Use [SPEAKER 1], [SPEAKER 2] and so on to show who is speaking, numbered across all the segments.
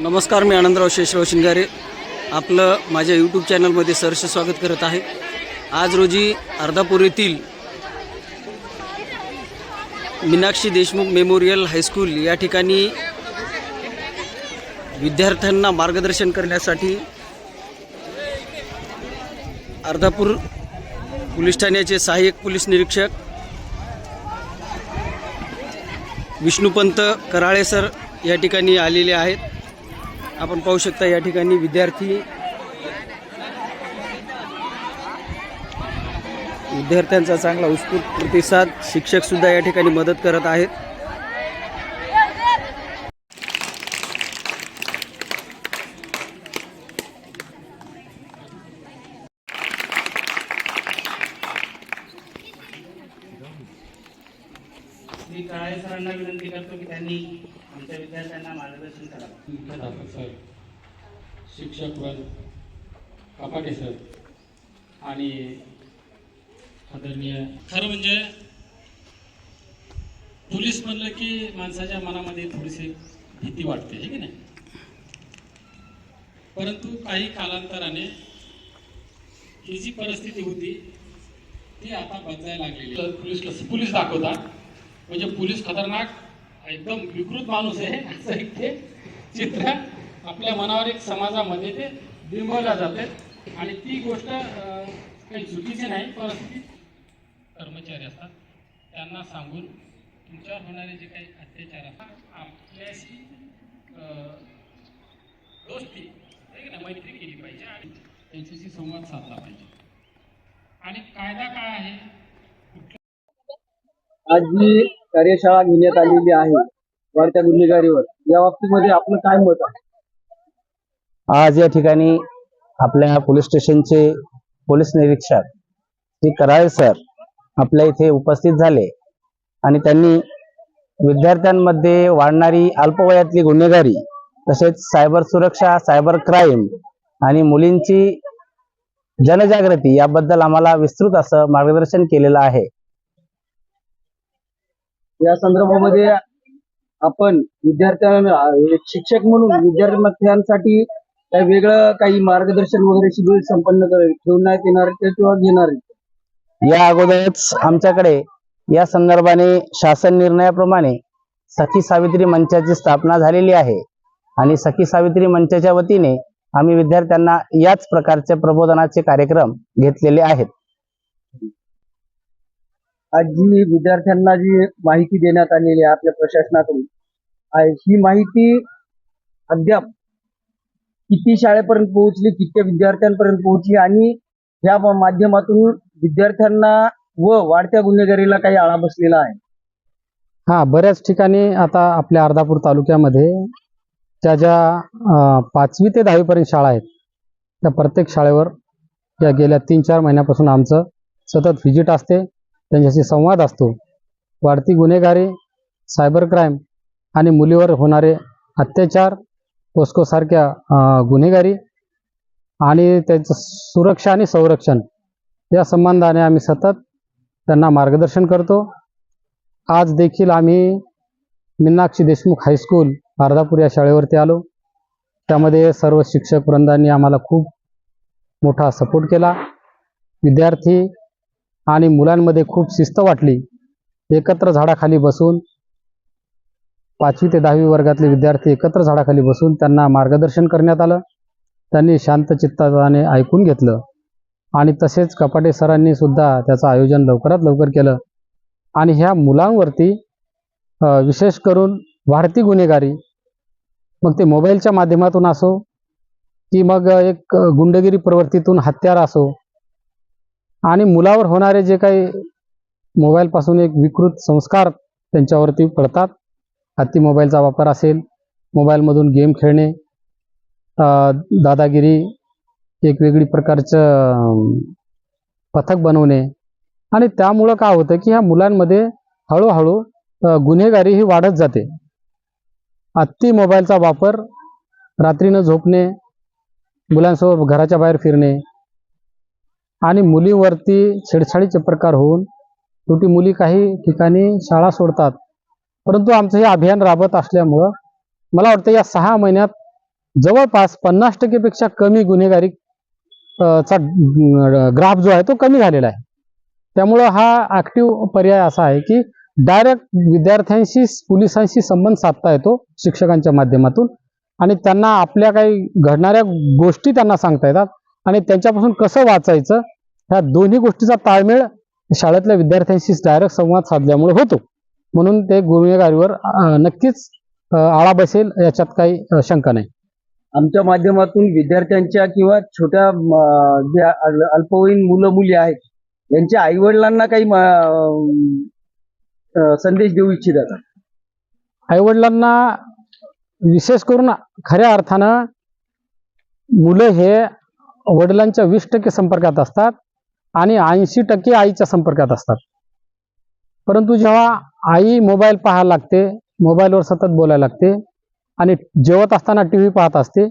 [SPEAKER 1] नमस्कार मी आनंदराव शेषराव शिंगारे. आपलं माझ्या यूट्यूब चॅनलमध्ये सहर्ष स्वागत करत आहे. आज रोजी अर्धापूर येथील मीनाक्षी देशमुख मेमोरियल हायस्कूल या ठिकाणी विद्यार्थ्यांना मार्गदर्शन करण्यासाठी अर्धापूर पोलीस ठाण्याचे सहाय्यक पोलीस निरीक्षक विष्णुपंत कराळे सर या ठिकाणी आलेले आहेत. आपण पाहू शकता या ठिकाणी विद्यार्थी विद्यार्थ्यांचा चांगला उत्स्फूर्त प्रतिसाद. शिक्षक सुद्धा या ठिकाणी मदत करत आहेत.
[SPEAKER 2] मी काळे सरांना विनंती करतो की त्यांनी आमच्या विद्यार्थ्यांना मार्गदर्शन करावं
[SPEAKER 3] सर शिक्षक वर्ग कपाटे सर आणि आदरणीय खरं म्हणजे पोलीस म्हणलं की माणसाच्या मनामध्ये थोडीशी भीती वाटते हे की नाही? परंतु काही कालांतराने ही जी परिस्थिती होती ती आता बदलायला लागलेली पोलीस कसं पोलीस दाखवतात म्हणजे पोलीस खतरनाक एकदम विकृत माणूस आहे असं एक ते चित्र आपल्या मनावर एक समाजामध्ये ते बिंबवल्या जाते. आणि ती गोष्ट काही चुकीची नाही परिस्थिती कर्मचारी असतात. त्यांना सांगून तुमच्यावर होणारे जे काही अत्याचार असतात आपल्याशी दोस्ती ना मैत्री केली पाहिजे आणि त्यांच्याशी संवाद साधला पाहिजे. आणि कायदा काय आहे?
[SPEAKER 1] आज कार्यशाळा घेण्यात आलेली आहे वाढत्या गुन्हेगारीवर. या बाबतीमध्ये आपलं काय मत आहे?
[SPEAKER 4] आज या ठिकाणी आपल्या पोलीस स्टेशनचे पोलीस निरीक्षक श्री कराळे सर आपल्या इथे उपस्थित झाले आणि त्यांनी विद्यार्थ्यांमध्ये वाढणारी अल्पवयातली गुन्हेगारी तसेच सायबर सुरक्षा सायबर क्राईम आणि मुलींची जनजागृती याबद्दल आम्हाला विस्तृत असं मार्गदर्शन केलेलं आहे.
[SPEAKER 1] या संदर्भामध्ये आपण विद्यार्थ्यांना एक शिक्षक म्हणून विद्यार्थ्यांसाठी काही वेगळं काही मार्गदर्शन वगैरे शिबिर संपन्न ठेवून ठेवण्यात येणार किंवा घेणार
[SPEAKER 4] या अगोदरच आमच्याकडे या संदर्भाने शासन निर्णयाप्रमाणे सखी सावित्री मंचाची स्थापना झालेली आहे. आणि सखी सावित्री मंचाच्या वतीने आम्ही विद्यार्थ्यांना याच प्रकारचे प्रबोधनाचे कार्यक्रम घेतलेले आहेत.
[SPEAKER 1] आज जी विद्यार्थ्यांना जी माहिती देण्यात आलेली आहे आपल्या प्रशासनाकडून ही माहिती अद्याप किती शाळेपर्यंत पोहोचली किती विद्यार्थ्यांपर्यंत पोहोचली आणि या माध्यमातून विद्यार्थ्यांना व वाढत्या गुन्हेगारीला काही आळा बसलेला आहे?
[SPEAKER 3] हा बऱ्याच ठिकाणी आता आपल्या अर्धापूर तालुक्यामध्ये त्या ज्या पाचवी ते दहावीपर्यंत शाळा आहेत त्या प्रत्येक शाळेवर या गेल्या तीन चार महिन्यापासून आमचं सतत व्हिजिट असते. त्यांच्याशी संवाद असतो. वाढती गुन्हेगारी सायबर क्राईम आणि मुलीवर होणारे अत्याचार पोस्कोसारख्या गुन्हेगारी आणि त्यांचं सुरक्षा आणि संरक्षण या संबंधाने आम्ही सतत त्यांना मार्गदर्शन करतो. आज देखील आम्ही मीनाक्षी देशमुख हायस्कूल अर्धापूर या शाळेवरती आलो. त्यामध्ये सर्व शिक्षक वृंदांनी आम्हाला खूप मोठा सपोर्ट केला. विद्यार्थी आणि मुलांमध्ये खूप शिस्त वाटली. एकत्र झाडाखाली बसून पाचवी ते दहावी वर्गातले विद्यार्थी एकत्र झाडाखाली बसून त्यांना मार्गदर्शन करण्यात आलं. त्यांनी शांत चित्ताने ऐकून घेतलं. आणि तसेच कपाटे सरांनी सुद्धा त्याचं आयोजन लवकरात लवकर केलं. आणि ह्या मुलांवरती विशेष करून वाढती गुन्हेगारी मग ते मोबाईलच्या माध्यमातून असो की मग एक गुंडगिरी प्रवृत्तीतून हत्यार असो आणि मुलावर होणारे जे काही मोबाईलपासून एक विकृत संस्कार त्यांच्यावरती पडतात. हत्ती मोबाईलचा वापर असेल मोबाईलमधून गेम खेळणे दादागिरी एक वेगळी प्रकारचं पथक बनवणे. आणि त्यामुळं काय होतं की ह्या मुलांमध्ये हळूहळू गुन्हेगारी ही वाढत जाते. अति मोबाईलचा वापर रात्रीनं झोपणे मुलांसोबत घराच्या बाहेर फिरणे आणि मुलीवरती छेडछाडीचे प्रकार होऊन शेवटी मुली काही ठिकाणी शाळा सोडतात. परंतु आमचं हे अभियान राबत असल्यामुळं मला वाटतं या सहा महिन्यात जवळपास पन्नास टक्केपेक्षा कमी गुन्हेगारी चा ग्राफ जो आहे तो कमी झालेला आहे. त्यामुळं हा ऍक्टिव्ह पर्याय असा आहे की डायरेक्ट विद्यार्थ्यांशी पोलिसांशी संबंध साधता येतो शिक्षकांच्या माध्यमातून आणि त्यांना आपल्या काही घडणाऱ्या गोष्टी त्यांना सांगता येतात. आणि त्यांच्यापासून कसं वाचायचं ह्या दोन्ही गोष्टीचा ताळमेळ शाळेतल्या विद्यार्थ्यांशी डायरेक्ट संवाद साधल्यामुळे होतो म्हणून ते गुन्हेगारीवर नक्कीच आळा बसेल याच्यात काही शंका नाही
[SPEAKER 1] आमच्या माध्यमातून विद्यार्थ्यांच्या किंवा छोट्या जे अल्पवयीन मुलं मुली आहेत यांच्या आई वडिलांना काही संदेश देऊ इच्छितात?
[SPEAKER 3] आईवडिलांना विशेष करून खऱ्या अर्थानं मुलं हे वडिलांच्या वीस टक्के संपर्कात असतात आणि ऐंशी टक्के आईच्या संपर्कात असतात. परंतु जेव्हा आई मोबाईल पाहायला लागते मोबाईलवर सतत बोलायला लागते आणि जेवत असताना टी व्ही पाहत असते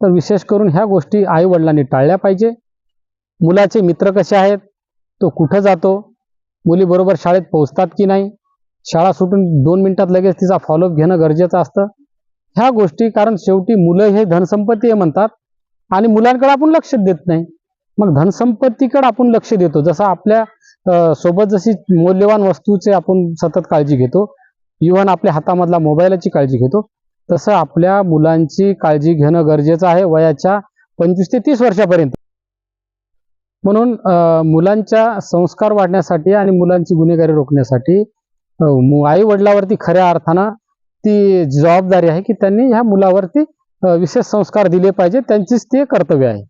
[SPEAKER 3] तर विशेष करून ह्या गोष्टी आई वडिलांनी टाळल्या पाहिजे. मुलाचे मित्र कसे आहेत तो कुठं जातो मुलीबरोबर शाळेत पोहोचतात की नाही शाळा सुटून दोन मिनिटात लगेच तिचा फॉलोअप घेणं गरजेचं असतं. ह्या गोष्टी कारण शेवटी मुलं हे धनसंपत्ती आहे म्हणतात आणि मुलांकडे आपण लक्ष देत नाही. मग धनसंपत्तीकडे आपण लक्ष देतो. जसं आपल्यासोबत जशी मौल्यवान वस्तूचे आपण सतत काळजी घेतो इव्हन आपल्या हातामधला मोबाईलाची काळजी घेतो तसं आपल्या मुलांची काळजी घेणं गरजेचं आहे वयाच्या पंचवीस ते तीस वर्षापर्यंत. म्हणून मुलांच्या संस्कार वाढण्यासाठी आणि मुलांची गुन्हेगारी रोखण्यासाठी आई वडिलावरती खऱ्या अर्थानं ती जबाबदारी आहे की त्यांनी ह्या मुलावरती विशेष संस्कार दिले पाहिजे त्यांचीच ते कर्तव्य आहे.